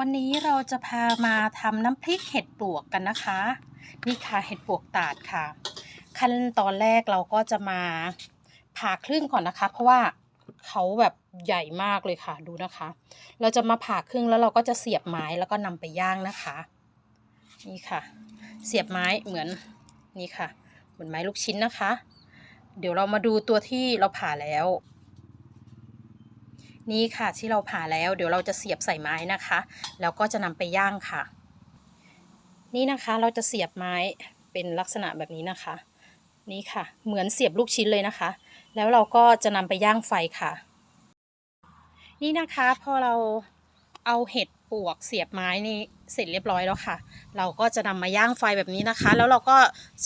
วันนี้เราจะพามาทำน้ำพริกเห็ดปลวกกันนะคะ นี่ค่ะเห็ดปลวกตาดค่ะ ขั้นตอนแรกเราก็จะมาผ่าครึ่งก่อนนะคะ เพราะว่าเขาแบบใหญ่มากเลยค่ะดูนะคะ เราจะมาผ่าครึ่งแล้วเราก็จะเสียบไม้แล้วก็นำไปย่างนะคะ นี่ค่ะ เสียบไม้เหมือนนี่ค่ะ เหมือนไม้ลูกชิ้นนะคะ เดี๋ยวเรามาดูตัวที่เราผ่าแล้ว นี่ค่ะที่เราผ่าแล้วเดี๋ยวเราจะเสียบใส่ไม้นะคะ แล้วก็จะนำไปย่างค่ะ นี่นะคะเราจะเสียบไม้เป็นลักษณะแบบนี้นะคะ นี่ค่ะ เหมือนเสียบลูกชิ้นเลยนะคะ แล้วเราก็จะนำไปย่างไฟค่ะ นี่นะคะพอเราเอาเห็ดปวกเสียบไม้นี่เสร็จเรียบร้อยแล้วค่ะ เราก็จะนำมาย่างไฟแบบนี้นะคะ แล้วเราก็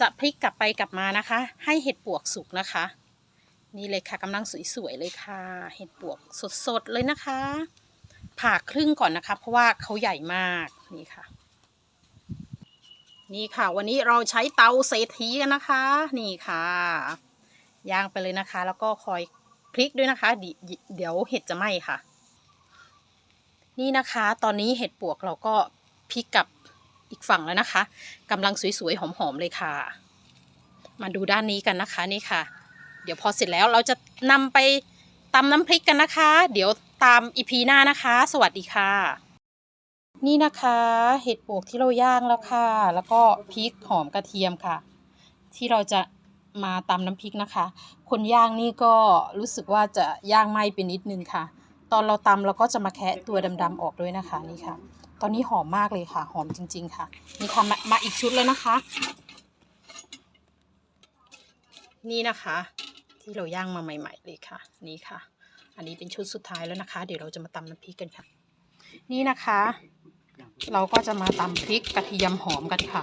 จะพลิกกลับไปกลับมานะคะ ให้เห็ดปวกสุกนะคะ นี่เลยค่ะกำลังสวยๆเลยค่ะ เห็ดปวกสดๆเลยนะคะ ผ่าครึ่งก่อนนะคะ เพราะว่าเขาใหญ่มากนี่ค่ะ นี่ค่ะ วันนี้เราใช้เตาเศรษฐีกันนะคะ นี่ค่ะย่างไปเลยนะคะ แล้วก็คอยพลิกด้วยนะคะ เดี๋ยวเห็ดจะไหม้ค่ะ นี่นะคะ ตอนนี้เห็ดปวกเราก็พลิกกับอีกฝั่งแล้วนะคะกำลังสวยๆหอมๆเลยค่ะ มาดูด้านนี้กันนะคะนี่ค่ะ ดี๋ยวพอเสร็จแล้วเราจะนำไปตำน้ำพริกกันนะคะ เดี๋ยวตามอีพีหน้านะคะ สวัสดีค่ะ นี่นะคะ เห็ดปวกที่เราย่างแล้วค่ะ แล้วก็พริกหอมกระเทียมค่ะ ที่เราจะมาตำน้ำพริกนะคะ คนย่างนี่ก็รู้สึกว่าจะย่างไหม้ไปนิดนึงค่ะ ตอนเราตำเราก็จะมาแคะตัวดำๆออกด้วยนะคะนี่ค่ะ ตอนนี้หอมมากเลยค่ะ หอมจริง ๆ ค่ะ นี่ค่ะมามาอีกชุดเลยนะคะ นี่นะคะ ที่เราย่างมาใหม่ ๆ เลยค่ะ นี่ค่ะ อันนี้เป็นชุดสุดท้ายแล้วนะคะ เดี๋ยวเราจะมาตำน้ำพริกกันค่ะ นี่นะคะ เราก็จะมาตำพริกกระเทียมหอมกันค่ะ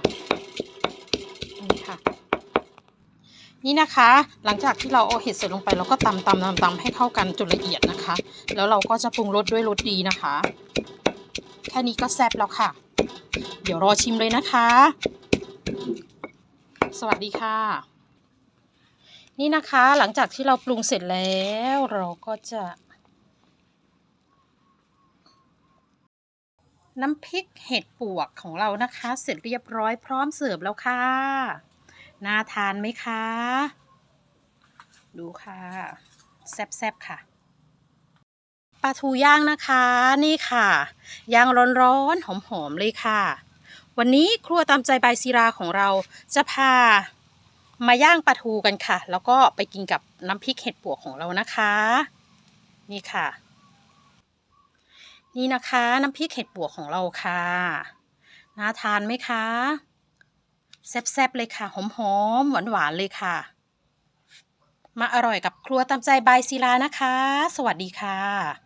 นี่ค่ะ นี่นะคะ หลังจากที่เราเอาเห็ดเสร็จลงไปเราก็ตำตำตำตำให้เข้ากันจนละเอียดนะคะ แล้วเราก็จะปรุงรสด้วยรสดีนะคะ แค่นี้ก็แซ่บแล้วค่ะ เดี๋ยวรอชิมเลยนะคะ สวัสดีค่ะ นี่นะคะหลังจากที่เราปรุงเสร็จแล้วเราก็จะ น้ำพริกเห็ดปวกของเรานะคะ เสร็จเรียบร้อยพร้อมเสิร์ฟแล้วค่ะ น่าทานไหมคะ ดูค่ะ แซ่บๆค่ะปลาทูย่างนะคะนี่ค่ะย่างร้อนๆหอมๆเลยค่ะ วันนี้ครัวตามใจบายซีราของเราจะพา มาย่างปลาทูกันค่ะ แล้วก็ไปกินกับน้ำพริกเห็ดปวกของเรานะคะ นี่ค่ะ นี่นะคะ น้ำพริกเห็ดปวกของเราค่ะน่าทานไหมคะแซ่บๆเลยค่ะหอมๆหวานๆเลยค่ะ มาอร่อยกับครัวตามใจบายศิลานะคะ สวัสดีค่ะ